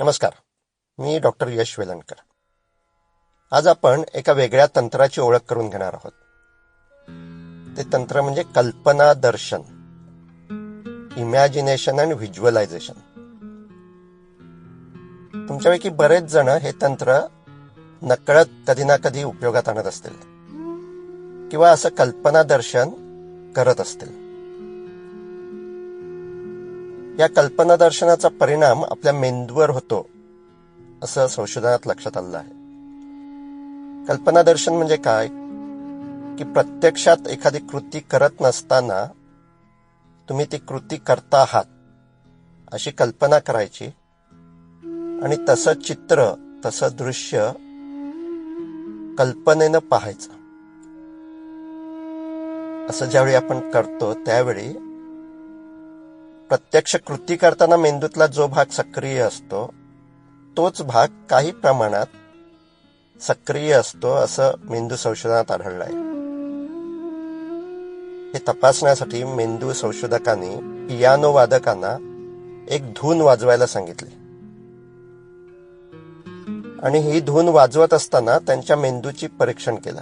नमस्कार. मी डॉक्टर यश वेलणकर. आज आपण एका वेगळ्या तंत्राची ओळख करून घेणार आहोत. ते तंत्र म्हणजे कल्पना दर्शन इमॅजिनेशन अँड व्हिज्युअलायझेशन. तुमच्यापैकी बरेच जण हे तंत्र नकळत कधी ना कधी उपयोगात आणत असतील. किंवा असं कल्पना दर्शन करत असतील. या कल्पना दर्शनाचा परिणाम आपल्या मेंदूवर होतो असं संशोधनात लक्षात आलं आहे. कल्पना दर्शन म्हणजे काय? की प्रत्यक्षात एखादी कृती करत नसताना तुम्ही ती कृती करता आहात अशी कल्पना करायची आणि तसं चित्र तसं दृश्य कल्पनेनं पाहायचं. असं ज्यावेळी आपण करतो त्यावेळी प्रत्यक्ष कृती करताना मेंदूतला जो भाग सक्रिय असतो तोच भाग काही प्रमाणात सक्रिय असतो असं मेंदू संशोधनात आढळलं आहे हे तपासण्यासाठी मेंदू संशोधकांनी पियानो वादकांना एक धून वाजवायला सांगितली. आणि ही धून वाजवत असताना त्यांच्या मेंदूची परीक्षण केलं.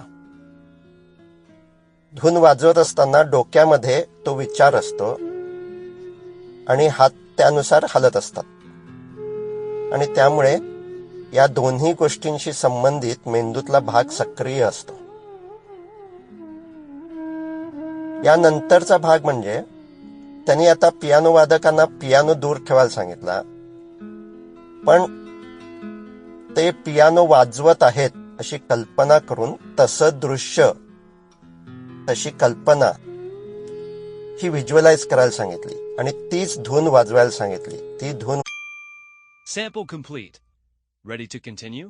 धून वाजवत असताना डोक्यामध्ये तो विचार असतो आणि हात त्यानुसार हलत असतात. आणि त्यामुळे या दोन्ही गोष्टींशी संबंधित मेंदूतला भाग सक्रिय असतो. यानंतरचा भाग म्हणजे त्यांनी आता पियानो वादकांना पियानो दूर ठेवायला सांगितला. पण ते पियानो वाजवत आहेत अशी कल्पना करून तसं दृश्य तशी कल्पना ही व्हिज्युअलाइज करायला सांगितली. आणि तीच धून वाजवायला सांगितली ती धून Sample complete. Ready to continue?